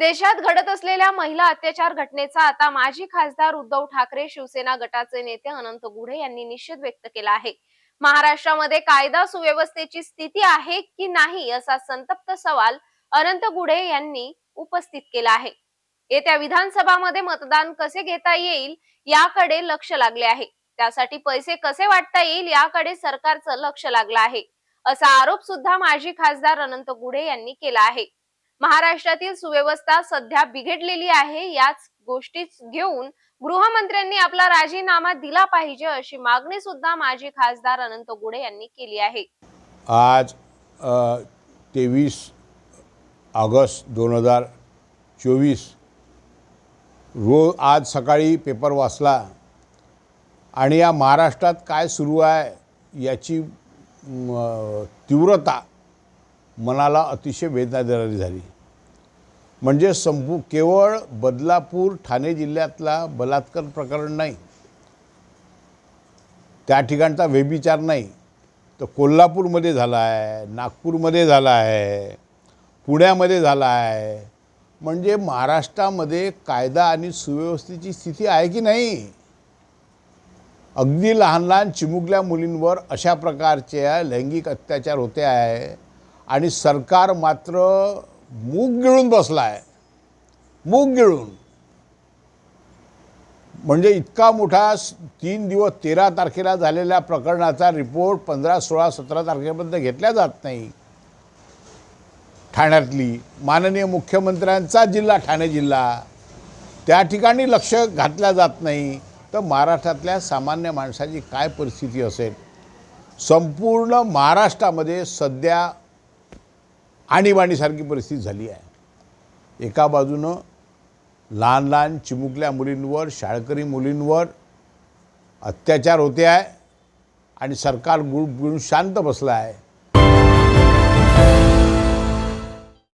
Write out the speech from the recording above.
देशात घडत असलेल्या महिला अत्याचार घटनेचा आता माजी खासदार उद्धव ठाकरे शिवसेना गटाचे नेते अनंत गुढे यांनी निषेध व्यक्त केला आहे. महाराष्ट्रामध्ये कायदा सुव्यवस्थेची स्थिती आहे की नाही असा संतप्त सवाल अनंत गुढे यांनी उपस्थित केला आहे. येत्या विधानसभामध्ये मतदान कसे घेता येईल याकडे लक्ष लागले आहे. त्यासाठी पैसे कसे वाटता येईल याकडे सरकारचं लक्ष लागलं आहे. असा आरोप सुद्धा माजी खासदार अनंत गुढे यांनी केला आहे. महाराष्ट्रातील सुव्यवस्था सध्या बिघडलेली आहे. याच गोष्टीच घेऊन गृहमंत्र्यांनी आपला राजीनामा दिला पाहिजे अशी मागणी सुद्धा माजी खासदार अनंत गुढे यांनी केली आहे. आज तेवीस ऑगस्ट दोन हजार चोवीस रोज आज सकाळी पेपर वाचला आणि या महाराष्ट्रात काय सुरू आहे याची तीव्रता मनाला अतिशय वेदना देणारी झाली. म्हणजे संपू केवळ बदलापूर ठाणे जिल्ह्यातला बलात्कार प्रकरण नाही त्या ठिकाणचा व्यभिचार नाही तर कोल्हापूरमध्ये झाला आहे नागपूरमध्ये झाला आहे पुण्यामध्ये झाला आहे म्हणजे महाराष्ट्रामध्ये कायदा आणि सुव्यवस्थेची स्थिती आहे की नाही? अगदी लहान लहान चिमुकल्या मुलींवर अशा प्रकारच्या लैंगिक अत्याचार होते आहे. आणि सरकार मात्र मूग गिळून बसला आहे मूग गिळून. म्हणजे इतका मोठा तीन दिवस तेरा तारखेला झालेल्या प्रकरणाचा रिपोर्ट पंधरा सोळा सतरा तारखेपर्यंत घेतला जात नाही. ठाण्यातली माननीय मुख्यमंत्र्यांचा जिल्हा ठाणे जिल्हा त्या ठिकाणी लक्ष घातल्या जात नाही. तर महाराष्ट्रातल्या सामान्य माणसाची काय परिस्थिती असेल? संपूर्ण महाराष्ट्रामध्ये सध्या आणीबाणीसारखी परिस्थिती झाली आहे. एका बाजूनं लहान लहान चिमुकल्या मुलींवर शाळकरी मुलींवर अत्याचार होते आहे आणि सरकार गुळ गुण शांत बसलं आहे.